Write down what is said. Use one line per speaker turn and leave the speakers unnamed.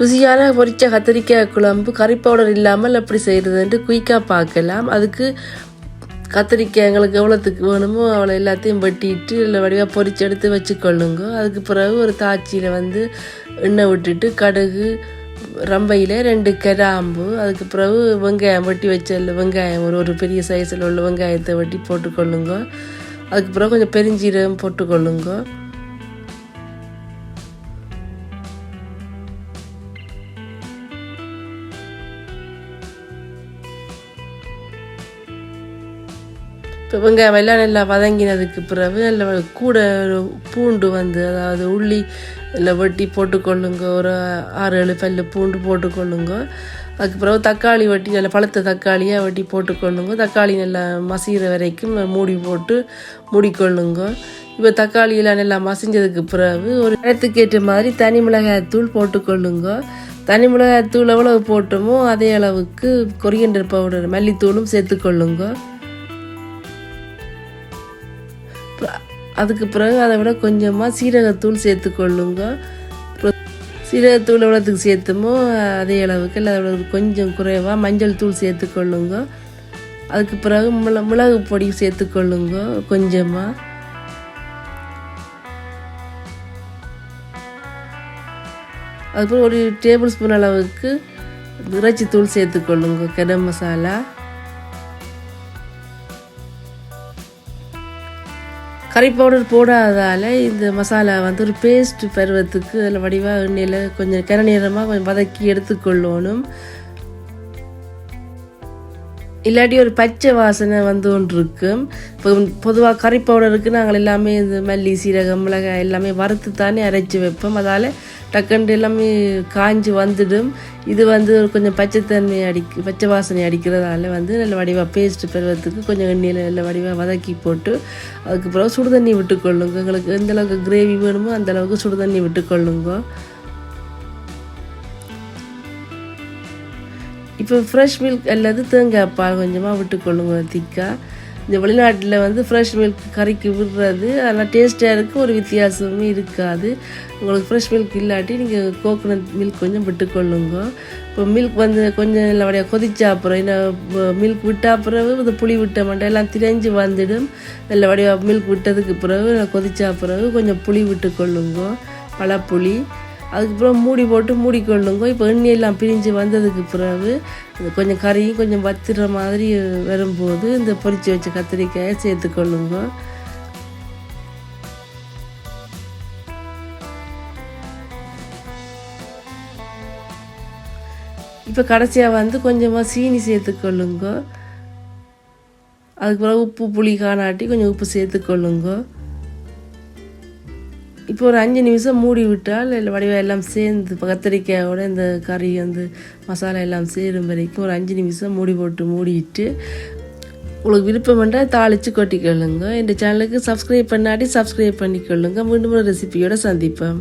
ருசியான பொரிச்ச கத்திரிக்காய் குழம்பு கறி பவுடர் இல்லாமல் எப்படி செய்கிறதுன்ட்டு குயிக்காக பார்க்கலாம். அதுக்கு கத்திரிக்காய் எங்களுக்கு எவ்வளோத்துக்கு வேணுமோ அவ்வளோ எல்லாத்தையும் வெட்டிட்டு இல்லை வடிவாக பொரிச்சு எடுத்து வச்சுக்கொள்ளுங்க. அதுக்கு பிறகு ஒரு தாச்சியில் வந்து எண்ணெய் விட்டுட்டு கடுகு ரம்பையில் ரெண்டு கிராம்பு அதுக்கு பிறகு வெங்காயம் வெட்டி வச்ச வெங்காயம் ஒரு ஒரு பெரிய சைஸில் உள்ள வெங்காயத்தை வெட்டி போட்டுக்கொள்ளுங்க. அதுக்கு பிறகு கொஞ்சம் பெருஞ்சீரகம் போட்டுக்கொள்ளுங்க. இப்போ வெங்காயம் எல்லாம் நல்லா வதங்கினதுக்கு பிறகு நல்ல கூட ஒரு பூண்டு வந்து அதாவது உள்ளி நல்லா வெட்டி போட்டுக்கொள்ளுங்க ஒரு ஆறு ஏழு பல்லு பூண்டு போட்டுக்கொள்ளுங்க அதுக்கு பிறகு தக்காளி வெட்டி நல்லா பழுத்த தக்காளியாக வெட்டி போட்டுக்கொள்ளுங்க தக்காளி நல்லா மசிகிற வரைக்கும் மூடி போட்டு மூடிக்கொள்ளுங்க இப்போ தக்காளியெல்லாம் நல்லா மசிஞ்சதுக்கு பிறகு ஒரு இடத்துக்கேற்ற மாதிரி தனி மிளகாய் தூள் போட்டுக்கொள்ளுங்க தனி மிளகாய் தூள் எவ்வளவு போட்டோமோ அதே அளவுக்கு கொரியண்டர் பவுடர் மல்லித்தூளும் சேர்த்துக்கொள்ளுங்க அதுக்கு பிறகு அதை விட கொஞ்சமாக சீரகத்தூள் சேர்த்துக்கொள்ளுங்க. சீரகத்தூள் எவ்வளோத்துக்கு சேர்த்துமோ அதே அளவுக்கு இல்லை அதோட கொஞ்சம் குறைவாக மஞ்சள் தூள் சேர்த்துக்கொள்ளுங்க. அதுக்கு பிறகு மிள மிளகு பொடி சேர்த்துக்கொள்ளுங்க கொஞ்சமாக அதுக்கப்புறம் ஒரு டேபிள் ஸ்பூன் அளவுக்கு இறைச்சி தூள் சேர்த்துக்கொள்ளுங்க கரம் மசாலா. கறி பவுடர் போடாதால் இந்த மசாலா வந்து ஒரு பேஸ்ட் பருவத்துக்கு அதில் வடிவாக எண்ணெயில் கொஞ்சம் கர நேரமாக கொஞ்சம் வதக்கி எடுத்துக்கொள்ளணும். இல்லாட்டி ஒரு பச்சை வாசனை வந்து ஒன்று இருக்கும் இப்போ பொதுவாக கறி பவுடருக்கு நாங்கள் எல்லாமே இந்த மல்லி சீரகம் மிளகாய் எல்லாமே வறுத்து தானே அரைச்சி வைப்போம். அதால் டக்குன்ட்டு எல்லாமே காஞ்சி வந்துடும். இது வந்து கொஞ்சம் பச்சைத்தன்மை அடிக்க பச்சை வாசனை அடிக்கிறதால வந்து நல்ல வடிவாக பேஸ்ட்டு பெறுவதுக்கு கொஞ்சம் எண்ணெயில் நல்ல வடிவாக வதக்கி போட்டு அதுக்கு பிறகு சுடு தண்ணி விட்டுக்கொள்ளுங்க. எங்களுக்கு எந்தளவுக்கு கிரேவி வேணுமோ அந்த அளவுக்கு சுடு தண்ணி விட்டுக்கொள்ளுங்க. இப்போ ஃப்ரெஷ் மில்க் அல்லது தேங்காய் பால் கொஞ்சமாக விட்டுக்கொள்ளுங்க திக்காக இந்த வெளிநாட்டில் வந்து ஃப்ரெஷ் மில்க் கறிக்கு விடுறது அதெல்லாம் டேஸ்ட்டாக இருக்குது ஒரு வித்தியாசமும் இருக்காது. உங்களுக்கு ஃப்ரெஷ் மில்க் இல்லாட்டி நீங்கள் கோகோனட் மில்க் கொஞ்சம் விட்டுக்கொள்ளுங்க. இப்போ மில்க் வந்து கொஞ்சம் நல்லபடியாக கொதிச்சா அப்புறம் என்ன மில்க் விட்டா பிறகு இந்த புளி விட்ட மாட்டேன் எல்லாம் திரைஞ்சு வந்துடும். நல்லபடியாக மில்க் விட்டதுக்கு பிறகு கொதிச்சா பிறகு கொஞ்சம் புளி விட்டுக்கொள்ளுங்க. பழப்புளி. அதுக்கப்புறம் மூடி போட்டு மூடி மூடிக்கொள்ளுங்க இப்போ எண்ணெயெல்லாம் பிரிஞ்சு வந்ததுக்கு பிறகு கொஞ்சம் கறியும் கொஞ்சம் வத்துற மாதிரி வரும்போது இந்த பொரித்து வச்ச கத்திரிக்காயை சேர்த்துக்கொள்ளுங்க இப்போ கடைசியாக வந்து கொஞ்சமாக சீனி சேர்த்துக்கொள்ளுங்க அதுக்கப்புறம் உப்பு புளி காணாட்டி கொஞ்சம் உப்பு சேர்த்துக்கொள்ளுங்க இப்போ ஒரு அஞ்சு நிமிஷம் மூடி விட்டால் இல்லை வடிவம் எல்லாம் சேர்ந்து இப்போ கத்திரிக்காயோட இந்த கறி வந்து மசாலா எல்லாம் சேரும் வரைக்கும் ஒரு அஞ்சு நிமிஷம் மூடி போட்டு மூடிட்டு உங்களுக்கு விருப்பம் பண்ணால் தாளித்து கொட்டிக்கொள்ளுங்க. இந்த சேனலுக்கு சப்ஸ்கிரைப் பண்ணாட்டி சப்ஸ்கிரைப் பண்ணிக்கொள்ளுங்க. மீண்டும் ஒரு ரெசிபியோட சந்திப்பேன்